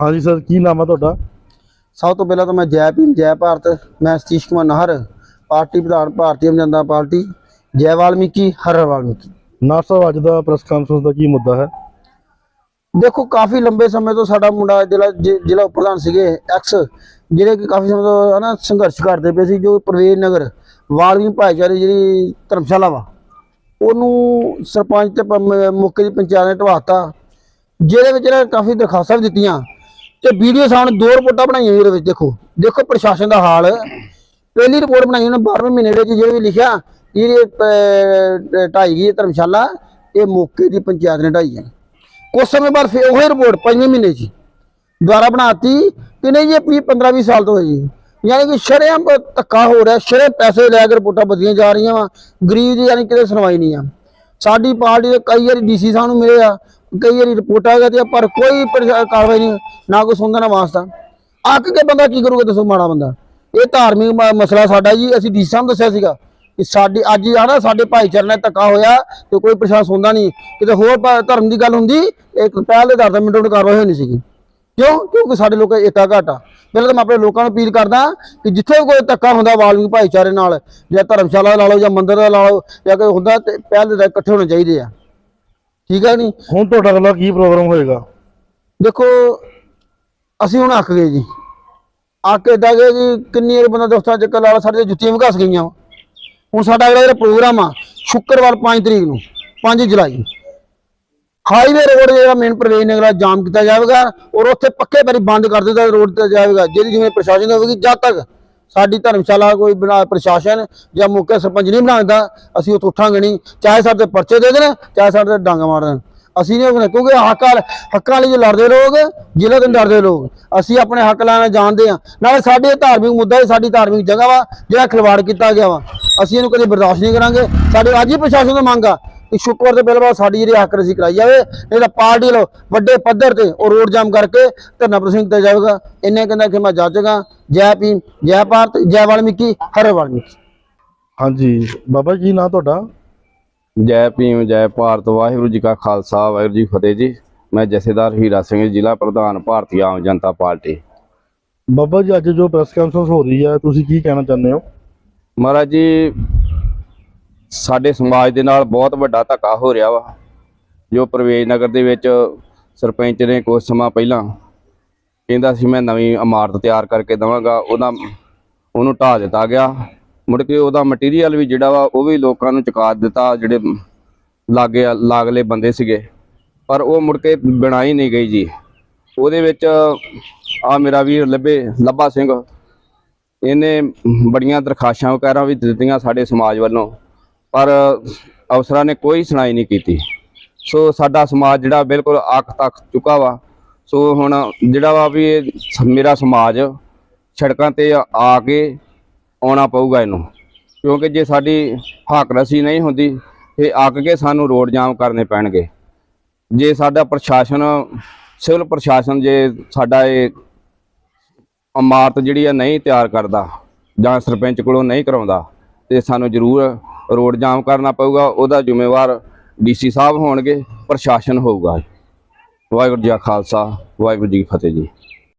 ਹਾਂਜੀ ਸਰ ਕੀ ਨਾਮ ਹੈ ਤੁਹਾਡਾ? ਸਭ ਤੋਂ ਪਹਿਲਾਂ ਤਾਂ ਮੈਂ ਜੈ ਭੀਮ ਜੈ ਭਾਰਤ ਮੈਂ ਸਤੀਸ਼ ਕੁਮਾਰ ਨਾਹਰ ਪਾਰਟੀ ਪ੍ਰਧਾਨ ਭਾਰਤੀ ਜਨਤਾ ਪਾਰਟੀ ਜੈ ਵਾਲਮੀਕੀ ਹਰ ਵਾਲਮੀਕੀ। ਨਾਰ ਸਾਹਿਬ ਅੱਜ ਦਾ ਪ੍ਰੈਸ ਕਾਨਫਰੰਸ ਦਾ ਕੀ ਮੁੱਦਾ ਹੈ? ਦੇਖੋ ਕਾਫੀ ਲੰਬੇ ਸਮੇਂ ਤੋਂ ਸਾਡਾ ਮੁੰਡਾ ਜ਼ਿਲ੍ਹਾ ਜ਼ਿ- ਜ਼ਿਲ੍ਹਾ ਪ੍ਰਧਾਨ ਸੀਗੇ ਐਕਸ ਜਿਹੜੇ ਕਿ ਕਾਫੀ ਸਮੇਂ ਤੋਂ ਹਨਾ ਸੰਘਰਸ਼ ਕਰਦੇ ਪਏ ਸੀ ਜੋ ਪ੍ਰਵੇਸ਼ ਨਗਰ ਵਾਲਮੀਕੀ ਭਾਈਚਾਰੇ ਜਿਹੜੀ ਧਰਮਸ਼ਾਲਾ ਵਾ ਉਹਨੂੰ ਸਰਪੰਚ ਤੇ ਮੌਕੇ ਦੀ ਪੰਚਾਇਤ ਨੇ ਢਵਾਤਾ ਜਿਹਦੇ ਵਿੱਚ ਇਹਨਾਂ ਨੇ ਕਾਫੀ ਦਰਖਾਸਤਾਂ ਦਿੱਤੀਆਂ। ਤੇ ਵੀਡੀਓ ਸਾਹਮਣੇ ਦੋ ਰਿਪੋਰਟਾਂ ਬਣਾਈਆਂ ਇਹਦੇ ਵਿੱਚ, ਦੇਖੋ। ਦੇਖੋ ਪ੍ਰਸ਼ਾਸਨ ਦਾ ਹਾਲ। ਪਹਿਲੀ ਰਿਪੋਰਟ ਬਣਾਈ ਉਹਨੇ 12ਵੇਂ ਮਹੀਨੇ ਦੇ ਵਿੱਚ ਜਿਹੜੇ ਵੀ ਲਿਖਿਆ ਕਿ ਇਹ ਢਾਈ ਗਈ ਧਰਮਸ਼ਾਲਾ, ਇਹ ਮੌਕੇ ਦੀ ਪੰਚਾਇਤ ਨੇ ਢਾਈ ਹੈ। ਕੁਝ ਸਮੇਂ ਬਾਅਦ ਫਿਰ ਉਹੀ ਰਿਪੋਰਟ ਪੰਜਵੇਂ ਮਹੀਨੇ 'ਚ ਹੀ ਦੁਬਾਰਾ ਬਣਾਤੀ ਕਿ ਨਹੀਂ ਇਹ 20 15 20 ਸਾਲ ਤੋਂ ਹੈ ਜੀ। ਯਾਨੀ ਕਿ ਸ਼ਰੇਆਮ ਧੱਕਾ ਹੋ ਰਿਹਾ ਸ਼ਰੇ ਪੈਸੇ ਲੈ ਕੇ ਰਿਪੋਰਟਾਂ ਬਦਲੀਆਂ ਜਾ ਰਹੀਆਂ ਵਾ। ਗਰੀਬ ਦੀ ਯਾਨੀ ਕਿਤੇ ਸੁਣਵਾਈ ਨਹੀਂ ਆ। ਸਾਡੀ ਪਾਰਟੀ ਦੇ ਕਈ ਵਾਰੀ ਡੀਸੀ ਸਾਹਿਬ ਨੂੰ ਮਿਲੇ ਆ। ਕਈ ਵਾਰੀ ਰਿਪੋਰਟਾਂ ਕਰਦੀਆਂ ਪਰ ਕੋਈ ਪਰ- ਕਾਰਵਾਈ ਨਹੀਂ, ਨਾ ਕੋਈ ਸੁਣਦਾ, ਨਾ ਵਾਸਤਾ। ਅੱਕ ਕੇ ਬੰਦਾ ਕੀ ਕਰੂਗਾ ਦੱਸੋ ਮਾੜਾ ਬੰਦਾ? ਇਹ ਧਾਰਮਿਕ ਮ- ਮਸਲਾ ਸਾਡਾ ਜੀ, ਅਸੀਂ ਡੀਸੀ ਸਾਹਿਬ ਦੱਸਿਆ ਸੀਗਾ ਕਿ ਸਾਡੇ, ਅੱਜ ਆ ਨਾ ਸਾਡੇ ਭਾਈਚਾਰੇ ਨਾਲ ਧੱਕਾ ਹੋਇਆ ਤੇ ਕੋਈ ਪ੍ਰਸ਼ਾਸਨ ਸੁਣਦਾ ਨਹੀਂ। ਕਿਤੇ ਹੋਰ ਧਰਮ ਦੀ ਗੱਲ ਹੁੰਦੀ, ਇੱਕ ਪਹਿਲ ਦੇ ਆਧਾਰ ਤੇ ਮਿੰਟੋ ਮਿੰਟ ਕਾਰਵਾਈ ਹੋਣੀ ਸੀਗੀ। ਕਿਉਂ? ਕਿਉਂਕਿ ਸਾਡੇ ਲੋਕਾਂ ਏਕਾ ਘਾਟਾ। ਪਹਿਲਾਂ ਤਾਂ ਮੈਂ ਆਪਣੇ ਲੋਕਾਂ ਨੂੰ ਅਪੀਲ ਕਰਦਾ ਕਿ ਜਿੱਥੇ ਵੀ ਕੋਈ ਧੱਕਾ ਹੁੰਦਾ ਵਾਲਮੀਕ ਭਾਈਚਾਰੇ ਨਾਲ, ਜਾਂ ਧਰਮਸ਼ਾਲਾ ਲਾ ਲਓ, ਜਾਂ ਮੰਦਿਰ ਦਾ ਲਾ ਲਓ, ਜਾਂ ਕੋਈ ਹੁੰਦਾ ਤੇ ਪਹਿਲ ਦੇ ਆਧਾਰ ਇਕੱਠੇ ਹੋਣੇ ਚਾਹੀਦੇ ਆ। ਠੀਕ ਹੈ ਨਹੀਂ? ਹੁਣ ਤੁਹਾਡਾ ਅਗਲਾ ਕੀ ਪ੍ਰੋਗਰਾਮ ਹੋਏਗਾ? ਦੇਖੋ ਅਸੀਂ ਹੁਣ ਅੱਕ ਗਏ ਜੀ। ਅੱਕ ਏਦਾਂ ਗਏ ਜੀ ਕਿੰਨੀ ਵਾਰ ਬੰਦਾ ਦੋਸਤਾਂ ਚ ਚੱਕਰ ਲਾ ਲਾ ਸਾਡੇ ਜੁੱਤੀਆਂ ਵੀ ਘਸ ਗਈਆਂ ਵਾ। ਹੁਣ ਸਾਡਾ ਅਗਲਾ ਜਿਹੜਾ ਪ੍ਰੋਗਰਾਮ ਆ ਸ਼ੁੱਕਰਵਾਰ 5 ਤਰੀਕ ਨੂੰ 5 ਜੁਲਾਈ। ਹਾਈਵੇ ਰੋਡ ਜਿਹੜਾ ਮੇਨ ਪ੍ਰਵੇਸ਼ ਨਗਰ ਜਾਮ ਕੀਤਾ ਜਾਵੇਗਾ ਔਰ ਉੱਥੇ ਪੱਕੇ ਬਰੀ ਬੰਦ ਕਰ ਦਿੱਤਾ ਰੋਡ ਤੇ ਜਾਵੇਗਾ ਜਿਹਦੀ ਜਿਵੇਂ ਪ੍ਰਸ਼ਾਸਨ ਹੋਵੇਗੀ ਜਦ ਤੱਕ ਸਾਡੀ ਧਰਮਸ਼ਾਲਾ ਕੋਈ ਬਣਾ ਪ੍ਰਸ਼ਾਸਨ ਜਾਂ ਮੁੱਖ ਸਰਪੰਚ ਨਹੀਂ ਬਣਾਉਂਦਾ, ਅਸੀਂ ਉੱਥੇ ਉੱਠਾਂਗੇ ਨਹੀਂ। ਚਾਹੇ ਸਾਡੇ ਪਰਚੇ ਦੇ ਦੇਣ, ਚਾਹੇ ਸਾਡੇ ਤੇ ਡਾਂਗਾ ਮਾਰ ਦੇਣ। ਅਸੀਂ ਨਹੀਂ ਉੱਠਣਾ ਕਿਉਂਕਿ ਹੱਕਾਂ ਹੱਕਾਂ ਲਈ ਲੜਦੇ ਲੋਕ, ਜ਼ਿਲ੍ਹੇ ਤੋਂ ਡਰਦੇ ਲੋਕ, ਅਸੀਂ ਆਪਣੇ ਹੱਕ ਲੈਣਾ ਜਾਣਦੇ ਆ ਨਾਲੇ ਸਾਡੇ ਧਾਰਮਿਕ ਮੁੱਦਾ ਹੈ, ਸਾਡੀ ਧਾਰਮਿਕ ਜਗ੍ਹਾ ਵਾ, ਜਿਹੜਾ ਖਿਲਵਾੜ ਕੀਤਾ ਗਿਆ ਵਾ। ਅਸੀਂ ਇਹਨੂੰ ਕਦੇ ਬਰਦਾਸ਼ਤ ਨਹੀਂ ਕਰਾਂਗੇ। ਸਾਡੇ ਅੱਜ ਹੀ ਪ੍ਰਸ਼ਾਸਨ ਤੋਂ ਮੰਗ ਆ ਕਿ ਸ਼ੁੱਕਰਵਾਰ ਤੋਂ ਬਾਅਦ ਸਾਡੀ ਜਿਹੜੀ ਹੱਕ ਰਸੀ ਕਰਾਈ ਜਾਵੇ ਨਹੀਂ ਤਾਂ ਪਾਰਟੀ ਲੋ ਵੱਡੇ ਪੱਧਰ ਤੇ ਉਹ ਰੋਡ ਜਾਮ ਕਰਕੇ ਧਰਨਾ ਪ੍ਰਦਰਸ਼ਨ ਕੀਤਾ ਜਾਵੇਗਾ। ਇੰਨੇ ਕਹਿੰਦਾ ਕਿ ਮੈਂ ਜਾਚਗਾ ਜੈ ਭੀਮ ਜੈ ਭਾਰਤ ਜੈ ਵਾਲਮੀਕੀ ਹਰ ਵਾਲਮੀਕੀ। ਹਾਂਜੀ। ਬਾਬਾ ਜੀ ਨਾਮ ਤੁਹਾਡਾ? ਜੈ ਭੀਮ ਜੈ ਭਾਰਤ। ਵਾਹਿਗੁਰੂ ਜੀ ਕਾ ਖਾਲਸਾ ਵਾਹਿਗੁਰੂ ਜੀ ਫਤਿਹ ਜੀ। ਮੈਂ ਜਥੇਦਾਰ ਹੀਰਾ ਸਿੰਘ ਜ਼ਿਲ੍ਹਾ ਪ੍ਰਧਾਨ ਭਾਰਤੀ ਆਮ ਜਨਤਾ ਪਾਰਟੀ। ਬਾਬਾ ਜੀ ਅੱਜ ਜੋ ਪ੍ਰੈਸ ਕਾਨਫਰੰਸ ਹੋ ਰਹੀ ਹੈ ਤੁਸੀਂ ਕੀ ਕਹਿਣਾ ਚਾਹੁੰਦੇ ਹੋ? ਮਹਾਰਾਜ ਜੀ ਸਾਡੇ ਸਮਾਜ ਦੇ ਨਾਲ ਬਹੁਤ ਵੱਡਾ ਧੱਕਾ ਹੋ ਰਿਹਾ ਵਾ, ਜੋ ਪ੍ਰਵੇਸ਼ ਨਗਰ ਦੇ ਵਿੱਚ ਸਰਪੰਚ ਨੇ ਕੁਝ ਸਮਾਂ ਪਹਿਲਾਂ ਕਹਿੰਦਾ ਸੀ, ਮੈਂ ਨਵੀਂ ਇਮਾਰਤ ਤਿਆਰ ਕਰਕੇ ਦਵਾਂਗਾ। ਉਹਦਾ ਉਹਨੂੰ ਢਾਹ ਦਿੱਤਾ ਗਿਆ। ਮੁੜ ਕੇ ਉਹਦਾ ਮਟੀਰੀਅਲ ਵੀ ਜਿਹੜਾ ਵਾ, ਉਹ ਵੀ ਲੋਕਾਂ ਨੂੰ ਚੁਕਾ ਦਿੱਤਾ, ਜਿਹੜੇ ਲਾਗੇ ਲਾਗਲੇ ਬੰਦੇ ਸੀਗੇ। ਪਰ ਉਹ ਮੁੜ ਕੇ ਬਣਾਈ ਨਹੀਂ ਗਈ ਜੀ। ਉਹਦੇ ਵਿੱਚ ਆ ਮੇਰਾ ਵੀਰ ਲੱਭੇ, ਲੱਭਾ ਸਿੰਘ। ਇਹਨੇ ਬੜੀਆਂ ਦਰਖਾਸ਼ਾਂ ਵਗੈਰਾ ਵੀ ਦਿੱਤੀਆਂ ਸਾਡੇ ਸਮਾਜ ਵੱਲੋਂ। ਪਰ ਅਫਸਰਾਂ ਨੇ ਕੋਈ ਸੁਣਾਈ ਨਹੀਂ ਕੀਤੀ। ਸੋ ਸਾਡਾ ਸਮਾਜ ਜਿਹੜਾ ਬਿਲਕੁਲ ਅੱਖ ਤੱਕ ਚੁੱਕਾ ਵਾ। ਸੋ ਹੁਣ ਜਿਹੜਾ ਵਾ ਵੀ ਇਹ ਮੇਰਾ ਸਮਾਜ ਸੜਕਾਂ ਤੇ ਆ ਕੇ ਆਉਣਾ ਪਊਗਾ ਇਹਨੂੰ। ਕਿਉਂਕਿ ਜੇ ਸਾਡੀ ਹੱਕ ਰਸੀ ਨਹੀਂ ਹੁੰਦੀ, ਤੇ ਅੱਕ ਕੇ ਸਾਨੂੰ ਰੋਡ ਜਾਮ ਕਰਨੇ ਪੈਣਗੇ। ਜੇ ਸਾਡਾ ਪ੍ਰਸ਼ਾਸਨ, ਸਿਵਲ ਪ੍ਰਸ਼ਾਸਨ ਜੇ ਸਾਡਾ ਇਹ ਇਮਾਰਤ ਜਿਹੜੀ ਆ ਨਹੀਂ ਤਿਆਰ ਕਰਦਾ ਜਾਂ ਸਰਪੰਚ ਕੋਲੋਂ ਨਹੀਂ ਕਰਾਉਂਦਾ ਤੇ ਸਾਨੂੰ ਜ਼ਰੂਰ ਰੋਡ ਜਾਮ ਕਰਨਾ ਪਊਗਾ, ਉਹਦਾ ਜ਼ਿੰਮੇਵਾਰ ਡੀਸੀ ਸਾਹਿਬ ਹੋਣਗੇ, ਪ੍ਰਸ਼ਾਸਨ ਹੋਊਗਾ। ਵਾਹਿਗੁਰੂ ਜੀ ਕਾ ਖਾਲਸਾ, ਵਾਹਿਗੁਰੂ ਜੀ ਕੀ ਫਤਿਹ ਜੀ।